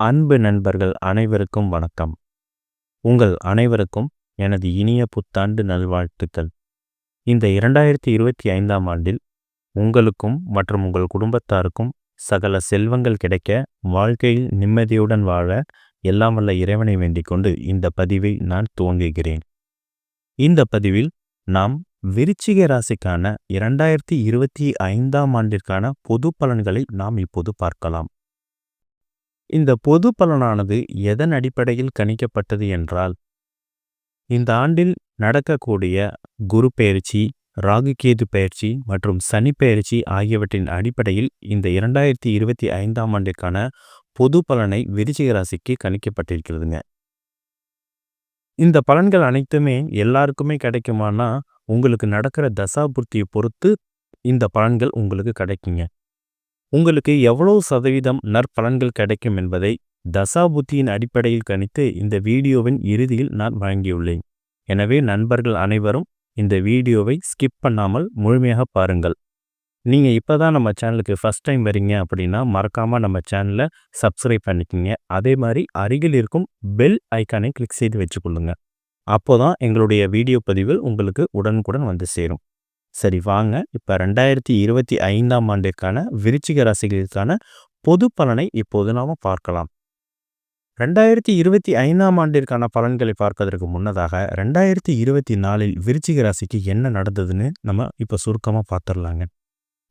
அன்பு நண்பர்கள் அனைவருக்கும் வணக்கம். உங்கள் அனைவருக்கும் எனது இனிய புத்தாண்டு நல்வாழ்த்துக்கள். இந்த இரண்டாயிரத்தி இருபத்தி ஐந்தாம் ஆண்டில் உங்களுக்கும் மற்றும் உங்கள் குடும்பத்தாருக்கும் சகல செல்வங்கள் கிடைக்க வாழ்க்கையில் நிம்மதியுடன் வாழ எல்லாம் வல்ல இறைவனை வேண்டிக் கொண்டு இந்த பதிவை நான் துவங்குகிறேன். இந்த பதிவில் நாம் விருச்சிக ராசிக்கான இரண்டாயிரத்தி இருபத்தி ஐந்தாம் ஆண்டிற்கான பொது பலன்களை நாம் இப்போது பார்க்கலாம். இந்த பொது பலனானது எதன் அடிப்படையில் கணிக்கப்பட்டது என்றால் இந்த ஆண்டில் நடக்கக்கூடிய குரு பெயர்ச்சி ராகுகேது பயிற்சி மற்றும் சனி பயிற்சி ஆகியவற்றின் அடிப்படையில் இந்த இரண்டாயிரத்தி இருபத்தி ஐந்தாம் ஆண்டிற்கான பொது பலனை விருச்சிக ராசிக்கு கணிக்கப்பட்டிருக்கிறதுங்க. இந்த பலன்கள் அனைத்துமே எல்லாருக்குமே கிடைக்குமானா உங்களுக்கு நடக்கிற தசாபுர்த்தியை பொறுத்து இந்த பலன்கள் உங்களுக்கு கிடைக்குங்க. உங்களுக்கு எவ்வளவு சதவீதம் நற்பலன்கள் கிடைக்கும் என்பதை தசாபுத்தியின் அடிப்படையில் கணித்து இந்த வீடியோவின் இறுதியில் நான் வழங்கியுள்ளேன். எனவே நண்பர்கள் அனைவரும் இந்த வீடியோவை ஸ்கிப் பண்ணாமல் முழுமையாக பாருங்கள். நீங்கள் இப்போ தான் நம்ம சேனலுக்கு ஃபஸ்ட் டைம் வரீங்க அப்படின்னா மறக்காமல் நம்ம சேனலை சப்ஸ்கிரைப் பண்ணிக்கோங்க. அதே மாதிரி அருகில் இருக்கும் பெல் ஐக்கானை கிளிக் செய்து வச்சுக்கொள்ளுங்க. அப்போ தான் எங்களுடைய வீடியோ பதிவுகள் உங்களுக்கு உடனுக்குடன் வந்து சேரும். சரி வாங்க. இப்போ ரெண்டாயிரத்தி இருபத்தி ஐந்தாம் ஆண்டிற்கான விருச்சிக ராசிகளுக்கான பொது பலனை இப்போது நாம் பார்க்கலாம். ரெண்டாயிரத்தி இருபத்தி ஐந்தாம் ஆண்டிற்கான பலன்களை பார்ப்பதற்கு முன்னதாக ரெண்டாயிரத்தி இருபத்தி நாலில் விருச்சிக ராசிக்கு என்ன நடந்ததுன்னு நம்ம இப்போ சுருக்கமாக பார்த்துடலாங்க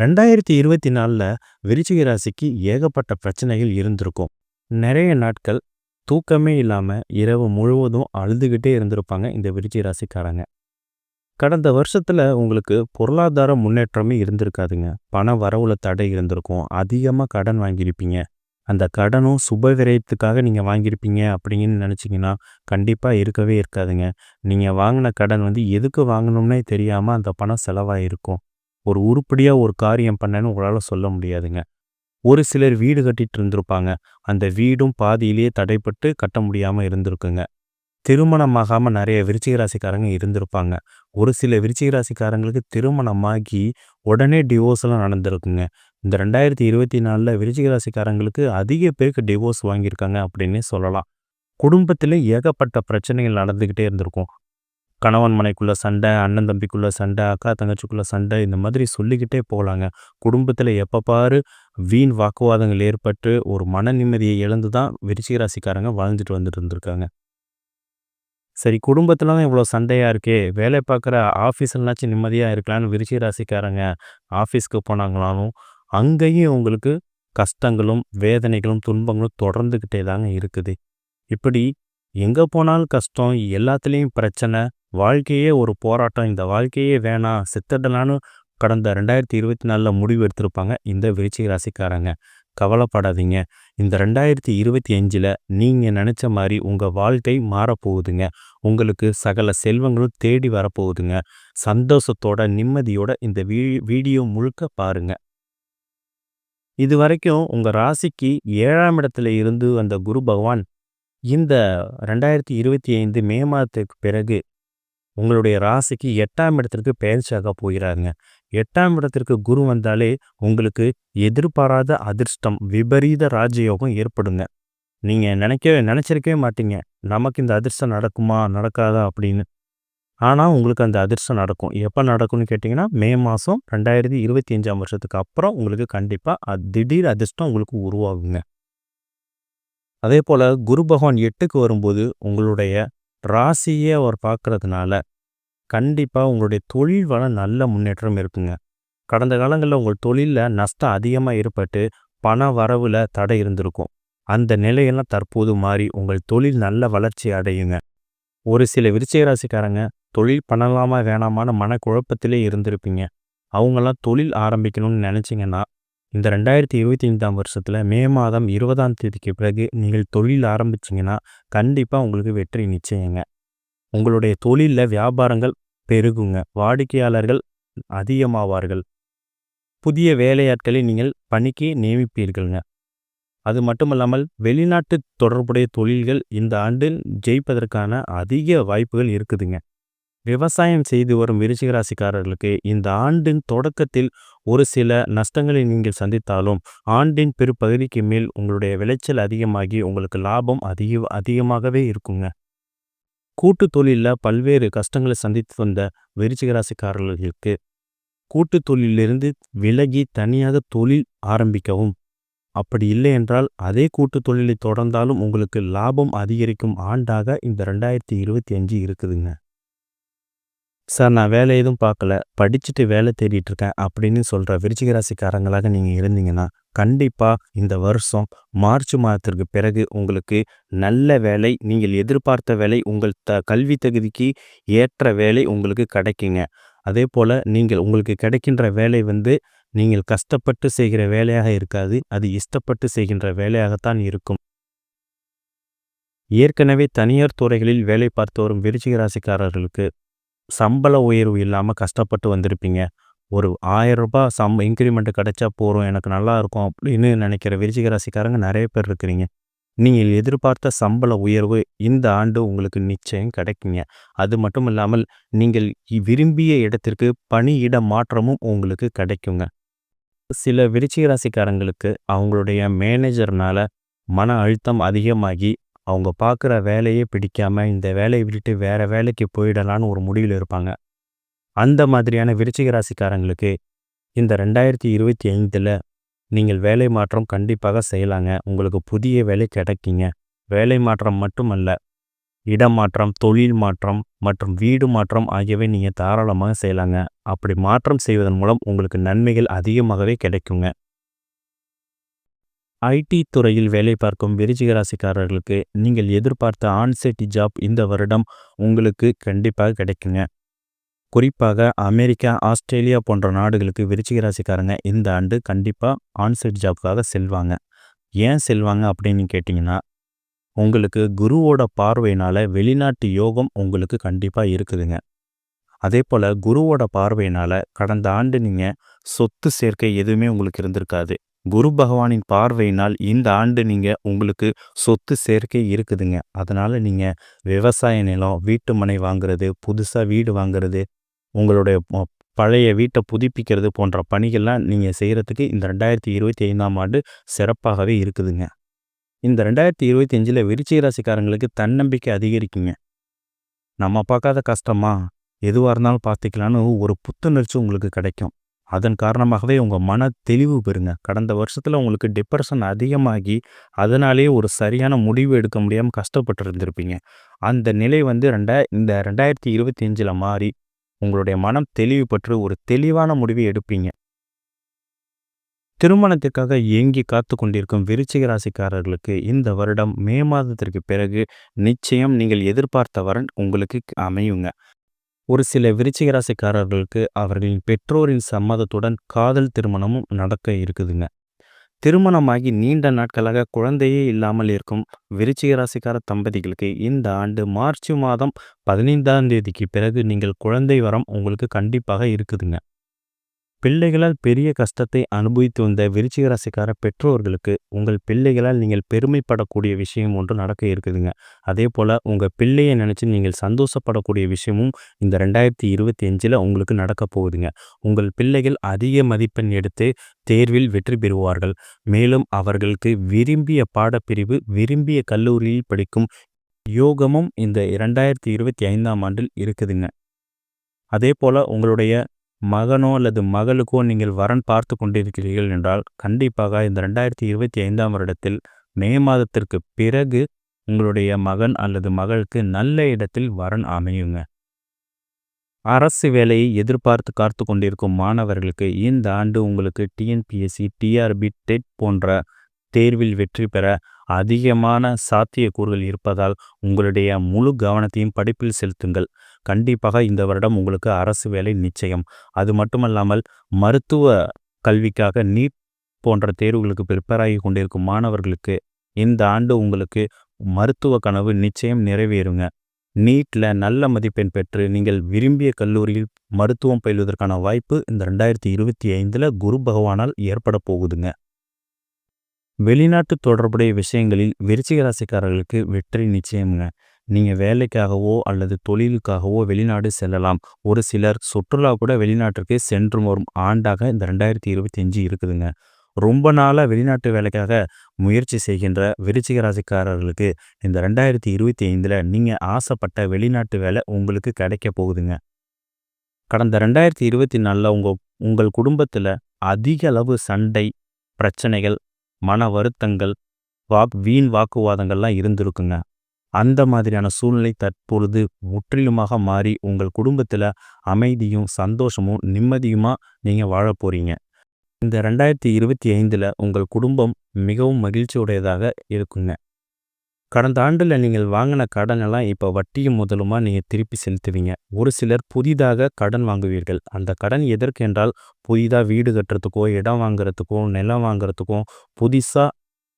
ரெண்டாயிரத்தி இருபத்தி நாலில் விருச்சிக ராசிக்கு ஏகப்பட்ட பிரச்சனைகள் இருந்திருக்கும். நிறைய நாட்கள் தூக்கமே இல்லாமல் இரவு முழுவதும் அழுதுகிட்டே இருந்திருப்பாங்க இந்த விருச்சிக ராசிக்காரங்க. கடந்த வருஷத்தில் உங்களுக்கு பொருளாதார முன்னேற்றமே இருந்திருக்காதுங்க. பண வரவுல தடை இருந்திருக்கும். அதிகமாக கடன் வாங்கியிருப்பீங்க. அந்த கடனும் சுப விரயத்துக்காக நீங்கள் வாங்கியிருப்பீங்க அப்படின்னு நினச்சிங்கன்னா கண்டிப்பாக இருக்கவே இருக்காதுங்க. நீங்கள் வாங்கின கடன் வந்து எதுக்கு வாங்கணும்னே தெரியாமல் அந்த பணம் செலவாக இருக்கும் ஒரு உருப்படியாக ஒரு காரியம் பண்ணேன்னு உங்களால் சொல்ல முடியாதுங்க. ஒரு சிலர் வீடு கட்டிட்டு இருந்திருப்பாங்க அந்த வீடும் பாதியிலேயே தடைப்பட்டு கட்ட முடியாமல் இருந்திருக்குங்க. திருமணமாகாமல் நிறைய விருச்சிகராசிக்காரங்க இருந்திருப்பாங்க. ஒரு சில விருச்சிகராசிக்காரங்களுக்கு திருமணமாகி உடனே டிவோர்ஸ்லாம் நடந்திருக்குங்க. இந்த ரெண்டாயிரத்தி இருபத்தி நாலில் விருச்சிகராசிக்காரங்களுக்கு அதிக பேருக்கு டிவோர்ஸ் வாங்கியிருக்காங்க அப்படின்னே சொல்லலாம். குடும்பத்தில் ஏகப்பட்ட பிரச்சனைகள் நடந்துக்கிட்டே இருந்திருக்கும். கணவன் மனைக்குள்ளே சண்டை அண்ணன் தம்பிக்குள்ளே சண்டை அக்கா தங்கச்சிக்குள்ளே சண்டை இந்த மாதிரி சொல்லிக்கிட்டே போகலாங்க குடும்பத்தில் எப்போ பாரு வீண் வாக்குவாதங்கள் ஏற்பட்டு ஒரு மன நிம்மதியை இழந்து தான் விருச்சிகராசிக்காரங்க வாழ்ந்துட்டு வந்துட்டு இருந்திருக்காங்க. சரி குடும்பத்தில் தான் இவ்வளோ சண்டையாக இருக்கே வேலை பார்க்குற ஆஃபீஸ்லனாச்சும் நிம்மதியாக இருக்கலான்னு விருச்சிக ராசிக்காரங்க ஆஃபீஸ்க்கு போனாங்களாலும் அங்கேயும் உங்களுக்கு கஷ்டங்களும் வேதனைகளும் துன்பங்களும் தொடர்ந்துக்கிட்டே தாங்க இருக்குது. இப்படி எங்கே போனாலும் கஷ்டம் எல்லாத்துலேயும் பிரச்சனை வாழ்க்கையே ஒரு போராட்டம். இந்த வாழ்க்கையே வேணாம். செத்துடலான்னு கடந்த ரெண்டாயிரத்தி இருபத்தி நாலில் முடிவு எடுத்திருப்பாங்க. இந்த விருச்சிக ராசிக்காரங்க. கவலைப்படாதீங்க. இந்த ரெண்டாயிரத்தி இருபத்தி அஞ்சில் நீங்கள் நினச்ச மாதிரி உங்கள் வாழ்க்கை மாறப்போகுதுங்க. உங்களுக்கு சகல செல்வங்களும் தேடி வரப்போகுதுங்க. சந்தோஷத்தோட நிம்மதியோட இந்த வீ வீடியோ முழுக்க பாருங்க. இது வரைக்கும் உங்கள் ராசிக்கு ஏழாம் இடத்துல இருந்து வந்த குரு பகவான் இந்த ரெண்டாயிரத்தி இருபத்தி ஐந்து மே மாதத்துக்கு பிறகு உங்களுடைய ராசிக்கு எட்டாம் இடத்திற்கு பயிற்சியாக போகிறாருங்க. எட்டாம் இடத்திற்கு குரு வந்தாலே உங்களுக்கு எதிர்பாராத அதிர்ஷ்டம் விபரீத ராஜயோகம் ஏற்படுங்க. நீங்கள் நினைக்கவே நினச்சிருக்கவே மாட்டீங்க. நமக்கு இந்த அதிர்ஷ்டம் நடக்குமா நடக்காதா அப்படின்னு. ஆனால் உங்களுக்கு அந்த அதிர்ஷ்டம் நடக்கும். எப்போ நடக்கும்னு கேட்டிங்கன்னா மே மாதம் ரெண்டாயிரத்தி இருபத்தி அஞ்சாம் வருஷத்துக்கு அப்புறம் உங்களுக்கு கண்டிப்பாக திடீர் அதிர்ஷ்டம் உங்களுக்கு உருவாகுங்க. அதே போல் குரு பகவான் எட்டுக்கு வரும்போது உங்களுடைய ராசியே அவர் பார்க்குறதுனால கண்டிப்பாக உங்களுடைய தொழில் வளம் நல்ல முன்னேற்றம் இருக்குங்க. கடந்த காலங்களில் உங்கள் தொழிலில் நஷ்டம் அதிகமாக ஏற்பட்டு பண வரவில் தடை இருந்திருக்கும். அந்த நிலையெல்லாம் தற்போது மாறி உங்கள் தொழில் நல்ல வளர்ச்சி அடையுங்க. ஒரு சில விருச்சிக ராசிக்காரங்க தொழில் பண்ணலாமா வேணாமான மனக்குழப்பத்திலே இருந்திருப்பீங்க. அவங்களாம் தொழில் ஆரம்பிக்கணும்னு நினச்சிங்கன்னா இந்த ரெண்டாயிரத்தி இருபத்தி ஐந்தாம் வருஷத்தில் மே மாதம் இருபதாம் தேதிக்கு பிறகு நீங்கள் தொழில் ஆரம்பிச்சிங்கன்னா கண்டிப்பாக உங்களுக்கு வெற்றி நிச்சயங்க. உங்களுடைய தொழிலில் வியாபாரங்கள் பெருகுங்க. வாடிக்கையாளர்கள் அதிகமாவார்கள். புதிய வேலையாட்களை நீங்கள் பணிக்கு நியமிப்பீர்கள்ங்க. அது மட்டுமல்லாமல் வெளிநாட்டு தொடர்புடைய தொழில்கள் இந்த ஆண்டில் ஜெயிப்பதற்கான அதிக வாய்ப்புகள் இருக்குதுங்க. விவசாயம் செய்து வரும் விருச்சிகராசிக்காரர்களுக்கு இந்த ஆண்டின் தொடக்கத்தில் ஒரு சில நஷ்டங்களை நீங்கள் சந்தித்தாலும் ஆண்டின் பெருப்பகுதிக்கு மேல் உங்களுடைய விளைச்சல் அதிகமாகி உங்களுக்கு லாபம் அதிக அதிகமாகவே இருக்குங்க. கூட்டு தொழிலில் பல்வேறு கஷ்டங்களை சந்தித்து வந்த விருச்சிகராசிக்காரர்களுக்கு கூட்டு தொழிலிருந்து விலகி தனியாக தொழில் ஆரம்பிக்கவும். அப்படி இல்லை என்றால் அதே கூட்டு தொழிலை தொடர்ந்தாலும் உங்களுக்கு லாபம் அதிகரிக்கும் ஆண்டாக இந்த ரெண்டாயிரத்தி இருபத்தி அஞ்சு இருக்குதுங்க. சார் நான் வேலை எதுவும் பார்க்கல. படிச்சுட்டு வேலை தேடிட்டு இருக்கேன் அப்படின்னு சொல்கிற விருச்சிக ராசிக்காரங்களாக நீங்கள் இருந்தீங்கன்னா கண்டிப்பாக இந்த வருஷம் மார்ச் மாதத்திற்கு பிறகு உங்களுக்கு நல்ல வேலை நீங்கள் எதிர்பார்த்த வேலை உங்கள் த கல்வி தகுதிக்கு ஏற்ற வேலை உங்களுக்கு கிடைக்குங்க. அதே போல் நீங்கள் உங்களுக்கு கிடைக்கின்ற வேலை வந்து நீங்கள் கஷ்டப்பட்டு செய்கிற வேலையாக இருக்காது. அது இஷ்டப்பட்டு செய்கின்ற வேலையாகத்தான் இருக்கும். ஏற்கனவே தனியார் துறைகளில் வேலை பார்த்து வரும் விருச்சிக ராசிக்காரர்களுக்கு சம்பள உயர்வு இல்லாமல் கஷ்டப்பட்டு வந்திருப்பீங்க. ஒரு ஆயிரம் ரூபாய் சம் இன்க்ரிமெண்ட் கிடைச்சா போகிறோம் எனக்கு நல்லா இருக்கும் அப்படின்னு நினைக்கிற விருச்சிக ராசிக்காரங்க நிறைய பேர் இருக்கிறீங்க. நீங்கள் எதிர்பார்த்த சம்பள உயர்வு இந்த ஆண்டு உங்களுக்கு நிச்சயம் கிடைக்குங்க. அது மட்டும் இல்லாமல் நீங்கள் விரும்பிய இடத்திற்கு பணியிட மாற்றமும் உங்களுக்கு கிடைக்குங்க. சில விருச்சிக ராசிக்காரங்களுக்கு அவங்களுடைய மேனேஜர்னால மன அழுத்தம் அதிகமாகி அவங்க பார்க்குற வேலையே பிடிக்காம இந்த வேலையை விட்டுட்டு வேற வேலைக்கு போயிடலான்னு ஒரு முடிவில் இருப்பாங்க. அந்த மாதிரியான விருச்சிக ராசிக்காரங்களுக்கு இந்த ரெண்டாயிரத்தி இருபத்தி ஐந்தில் நீங்கள் வேலை மாற்றம் கண்டிப்பாக செய்யலாங்க. உங்களுக்கு புதிய வேலை கிடைக்குங்க. வேலை மாற்றம் மட்டுமல்ல இடமாற்றம் தொழில் மாற்றம் மற்றும் வீடு மாற்றம் ஆகியவை நீங்கள் தாராளமாக செய்யலாங்க. அப்படி மாற்றம் செய்வதன் மூலம் உங்களுக்கு நன்மைகள் அதிகமாகவே கிடைக்குங்க. ஐடி துறையில் வேலை பார்க்கும் விருச்சிக ராசிக்காரர்களுக்கு நீங்கள் எதிர்பார்த்த ஆன்சைட் ஜாப் இந்த வருடம் உங்களுக்கு கண்டிப்பாக கிடைக்குங்க. குறிப்பாக அமெரிக்கா ஆஸ்திரேலியா போன்ற நாடுகளுக்கு விருச்சிக ராசிக்காரங்க இந்த ஆண்டு கண்டிப்பாக ஆன்சைட் ஜாப்காக செல்வாங்க. ஏன் செல்வாங்க அப்படின்னு கேட்டிங்கன்னா உங்களுக்கு குருவோட பார்வையினால் வெளிநாட்டு யோகம் உங்களுக்கு கண்டிப்பாக இருக்குதுங்க. அதே போல் குருவோட பார்வையினால் கடந்த ஆண்டு நீங்கள் சொத்து சேர்க்கை எதுவுமே உங்களுக்கு இருந்திருக்காது. குரு பகவானின் பார்வையினால் இந்த ஆண்டு நீங்கள் உங்களுக்கு சொத்து சேர்க்கை இருக்குதுங்க. அதனால் நீங்கள் விவசாய நிலம் வீட்டு மனை வாங்குறது புதுசாக வீடு வாங்குறது உங்களுடைய பழைய வீட்டை புதுப்பிக்கிறது போன்ற பணிகள்லாம் நீங்கள் செய்கிறதுக்கு இந்த ரெண்டாயிரத்தி இருபத்தி ஐந்தாம் ஆண்டு சிறப்பாகவே இருக்குதுங்க. இந்த ரெண்டாயிரத்தி இருபத்தி அஞ்சில் விருச்சிக ராசிக்காரங்களுக்கு தன்னம்பிக்கை அதிகரிக்குங்க. நம்ம பார்க்காத கஷ்டமா எதுவாக இருந்தாலும் பார்த்துக்கலான்னு ஒரு புத்துணர்ச்சி உங்களுக்கு கிடைக்கும். அதன் காரணமாகவே உங்கள் மன தெளிவு பெறுங்க. கடந்த வருஷத்தில் உங்களுக்கு டிப்ரெஷன் அதிகமாகி அதனாலேயே ஒரு சரியான முடிவு எடுக்க முடியாமல் கஷ்டப்பட்டு இருந்திருப்பீங்க அந்த நிலை வந்து ரெண்டா இந்த ரெண்டாயிரத்தி இருபத்தி அஞ்சில் மாறி உங்களுடைய மனம் தெளிவு பெற்று ஒரு தெளிவான முடிவை எடுப்பீங்க. திருமணத்திற்காக ஏங்கி காத்து கொண்டிருக்கும் விருச்சிக ராசிக்காரர்களுக்கு இந்த வருடம் மே மாதத்திற்கு பிறகு நிச்சயம் நீங்கள் எதிர்பார்த்த வரன் உங்களுக்கு அமையுங்க. ஒரு சில விருச்சிக ராசிக்காரர்களுக்கு அவர்களின் பெற்றோரின் சம்மதத்துடன் காதல் திருமணமும் நடக்க இருக்குதுங்க. திருமணமாகி நீண்ட நாட்களாக குழந்தையே இல்லாமல் இருக்கும் விருச்சிக ராசிக்கார தம்பதிகளுக்கு இந்த ஆண்டு மார்ச் மாதம் பதினைந்தாம் தேதிக்கு பிறகு நீங்கள் குழந்தை வரம் உங்களுக்கு கண்டிப்பாக இருக்குதுங்க. பிள்ளைகளால் பெரிய கஷ்டத்தை அனுபவித்து வந்த விருச்சிக ராசிக்கார பெற்றோர்களுக்கு உங்கள் பிள்ளைகளால் நீங்கள் பெருமைப்படக்கூடிய விஷயம் ஒன்று நடக்க இருக்குதுங்க. அதே போல் உங்கள் பிள்ளையை நினச்சி நீங்கள் சந்தோஷப்படக்கூடிய விஷயமும் இந்த ரெண்டாயிரத்தி இருபத்தி அஞ்சில் உங்களுக்கு நடக்க போகுதுங்க. உங்கள் பிள்ளைகள் அதிக மதிப்பெண் எடுத்து தேர்வில் வெற்றி பெறுவார்கள். மேலும் அவர்களுக்கு விரும்பிய பாடப்பிரிவு விரும்பிய கல்லூரியில் படிக்கும் யோகமும் இந்த இரண்டாயிரத்தி இருபத்தி ஐந்தாம் ஆண்டில் இருக்குதுங்க. அதே போல் உங்களுடைய மகனோ அல்லது மகளுக்கோ நீங்கள் வரன் பார்த்து கொண்டிருக்கிறீர்கள் என்றால் கண்டிப்பாக இந்த ரெண்டாயிரத்தி இருபத்தி ஐந்தாம் வருடத்தில் மே மாதத்திற்கு பிறகு உங்களுடைய மகன் அல்லது மகளுக்கு நல்ல இடத்தில் வரன் அமையுங்க. அரசு வேலையை எதிர்பார்த்து காத்து கொண்டிருக்கும் மாணவர்களுக்கு இந்த ஆண்டு உங்களுக்கு டிஎன்பிஎஸ்சி டிஆர்பி டெட் போன்ற தேர்வில் வெற்றி பெற அதிகமான சாத்தியக்கூறுகள் இருப்பதால் உங்களுடைய முழு கவனத்தையும் படிப்பில் செலுத்துங்கள். கண்டிப்பாக இந்த வருடம் உங்களுக்கு அரசு வேலை நிச்சயம். அது மட்டுமல்லாமல் மருத்துவ கல்விக்காக நீட் போன்ற தேர்வுகளுக்கு ப்ரிப்பேர் ஆகி கொண்டிருக்கும் மாணவர்களுக்கு இந்த ஆண்டு உங்களுக்கு மருத்துவ கனவு நிச்சயம் நிறைவேறுங்க. நீட்டில் நல்ல மதிப்பெண் பெற்று நீங்கள் விரும்பிய கல்லூரியில் மருத்துவம் பயிலுவதற்கான வாய்ப்பு இந்த ரெண்டாயிரத்தி இருபத்தி ஐந்தில் குரு பகவானால் ஏற்பட போகுதுங்க. வெளிநாட்டு தொடர்புடைய விஷயங்களில் விருச்சிக ராசிக்காரர்களுக்கு வெற்றி நிச்சயமுங்க. நீங்கள் வேலைக்காகவோ அல்லது தொழிலுக்காகவோ வெளிநாடு செல்லலாம். ஒரு சிலர் சுற்றுலா கூட வெளிநாட்டிற்கு சென்று வரும். ஆண்டாக இந்த ரெண்டாயிரத்தி இருபத்தி அஞ்சு இருக்குதுங்க. ரொம்ப நாளாக வெளிநாட்டு வேலைக்காக முயற்சி செய்கின்ற விருச்சிக ராசிக்காரர்களுக்கு இந்த ரெண்டாயிரத்தி இருபத்தி ஐந்தில் நீங்கள் ஆசைப்பட்ட வெளிநாட்டு வேலை உங்களுக்கு கிடைக்க போகுதுங்க. கடந்த ரெண்டாயிரத்தி இருபத்தி நாலில் உங்கள் உங்கள் குடும்பத்தில் அதிக அளவு சண்டை பிரச்சனைகள் மன வருத்தங்கள் வாக் வீண் வாக்குவாதங்கள்லாம் இருந்திருக்குங்க. அந்த மாதிரியான சூழ்நிலை தற்பொழுது முற்றிலுமாக மாறி உங்கள் குடும்பத்தில் அமைதியும் சந்தோஷமும் நிம்மதியுமா நீங்கள் வாழ போகிறீங்க இந்த ரெண்டாயிரத்தி இருபத்தி ஐந்தில் உங்கள் குடும்பம் மிகவும் மகிழ்ச்சியுடையதாக இருக்குங்க. கடந்த ஆண்டில் நீங்கள் வாங்கின கடனெல்லாம் இப்போ வட்டியும் முதலுமா நீங்கள் திருப்பி செலுத்துவீங்க. ஒரு சிலர் புதிதாக கடன் வாங்குவீர்கள். அந்த கடன் எதற்கு என்றால் புதிதாக வீடு கட்டுறதுக்கோ இடம் வாங்குறதுக்கோ நிலம் வாங்குறதுக்கோ புதுசாக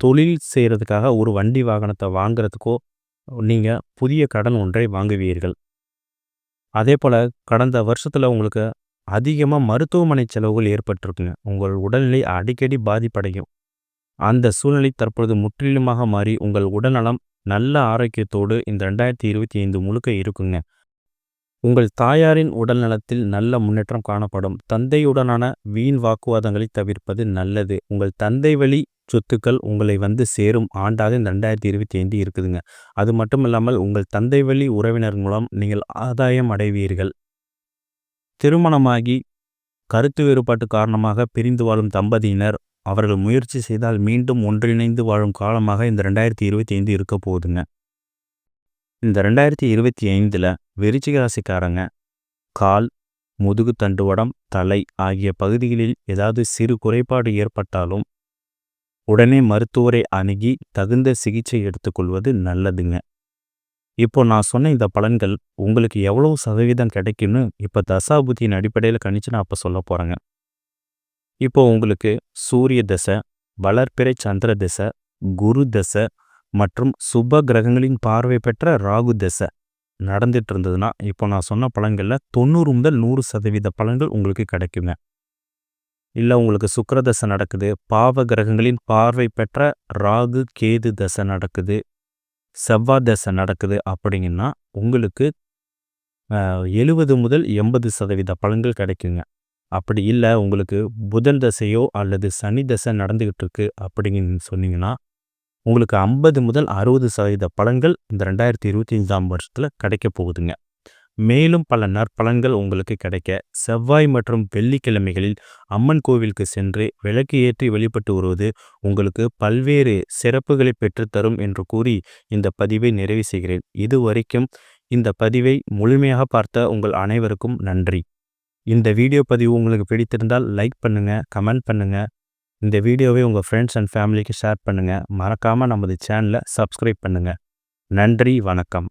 தொழில் செய்கிறதுக்காக ஒரு வண்டி வாகனத்தை வாங்குறதுக்கோ நீங்கள் புதிய கடன் ஒன்றை வாங்குவீர்கள். அதே போல் கடந்த வருஷத்தில் உங்களுக்கு அதிகமாக மருத்துவமனை செலவுகள் ஏற்பட்டிருக்குங்க. உங்கள் உடல்நிலை அடிக்கடி பாதிப்படையும். அந்த சூழ்நிலை தற்பொழுது முற்றிலுமாக மாறி உங்கள் உடல்நலம் நல்ல ஆரோக்கியத்தோடு இந்த ரெண்டாயிரத்தி இருபத்தி ஐந்து முழுக்க இருக்குங்க. உங்கள் தாயாரின் உடல் நலத்தில் நல்ல முன்னேற்றம் காணப்படும். தந்தையுடனான வீண் வாக்குவாதங்களை தவிர்ப்பது நல்லது. உங்கள் தந்தை வழி சொத்துக்கள் உங்களை வந்து சேரும் ஆண்டாக இந்த ரெண்டாயிரத்தி இருபத்தி ஐந்து இருக்குதுங்க. அது மட்டும் இல்லாமல் உங்கள் தந்தை வழி உறவினர் மூலம் நீங்கள் ஆதாயம் அடைவீர்கள். திருமணமாகி கருத்து வேறுபாட்டு காரணமாக பிரிந்து வாழும் தம்பதியினர் அவர்கள் முயற்சி செய்தால் மீண்டும் ஒன்றிணைந்து வாழும் காலமாக இந்த ரெண்டாயிரத்தி இருபத்தி ஐந்து இருக்க போகுதுங்க. இந்த ரெண்டாயிரத்தி இருபத்தி ஐந்தில் விருச்சிக ராசிக்காரங்க கால் முதுகு தண்டுவடம் தலை ஆகிய பகுதிகளில் ஏதாவது சிறு குறைபாடு ஏற்பட்டாலும் உடனே மருத்துவரை அணுகி தகுந்த சிகிச்சை எடுத்துக்கொள்வது நல்லதுங்க. இப்போ நான் சொன்ன இந்த பலன்கள் உங்களுக்கு எவ்வளவு சதவீதம் கிடைக்கும்னு இப்போ தசாபுத்தியின் அடிப்படையில் கணிச்சு நான் அப்போ சொல்ல போகிறேங்க இப்போ உங்களுக்கு சூரிய தசை வளர்ப்பிறை சந்திர தசை குரு தசை மற்றும் சுப கிரகங்களின் பார்வை பெற்ற ராகு தசை நடந்துட்டு இருந்ததுன்னா இப்போ நான் சொன்ன பலன்களில் தொண்ணூறு முதல் நூறு சதவீத பலன்கள் உங்களுக்கு கிடைக்குங்க. இல்லை உங்களுக்கு சுக்கர தசை நடக்குது. பாவ கிரகங்களின் பார்வை பெற்ற ராகு கேது தசை நடக்குது. செவ்வாய் தசை நடக்குது அப்படிங்கன்னா உங்களுக்கு எழுபது முதல் எண்பது சதவீத பலன்கள் கிடைக்குங்க. அப்படி இல்லை உங்களுக்கு புதன் தசையோ அல்லது சனி தசை நடந்துக்கிட்டு இருக்கு அப்படின்னு சொன்னீங்கன்னா உங்களுக்கு ஐம்பது முதல் அறுபது சதவீத பலன்கள் இந்த ரெண்டாயிரத்தி இருபத்தி அஞ்சாம் வருஷத்தில் கிடைக்க போகுதுங்க. மேலும் பல நற்பலன்கள் உங்களுக்கு கிடைக்க செவ்வாய் மற்றும் வெள்ளிக்கிழமைகளில் அம்மன் கோவிலுக்கு சென்று விளக்கு ஏற்றி வழிபட்டு வருவது உங்களுக்கு பல்வேறு சிறப்புகளை பெற்றுத்தரும் என்று கூறி இந்த பதிவை நிறைவு செய்கிறேன். இதுவரைக்கும் இந்த பதிவை முழுமையாக பார்த்த உங்கள் அனைவருக்கும் நன்றி. இந்த வீடியோ பதிவு உங்களுக்கு பிடித்திருந்தால் லைக் பண்ணுங்கள் கமெண்ட் பண்ணுங்கள் இந்த வீடியோவை உங்கள் ஃப்ரெண்ட்ஸ் அண்ட் ஃபேமிலிக்கு ஷேர் பண்ணுங்கள் மறக்காமல் நமது சேனலை சப்ஸ்கிரைப் பண்ணுங்கள் நன்றி வணக்கம்.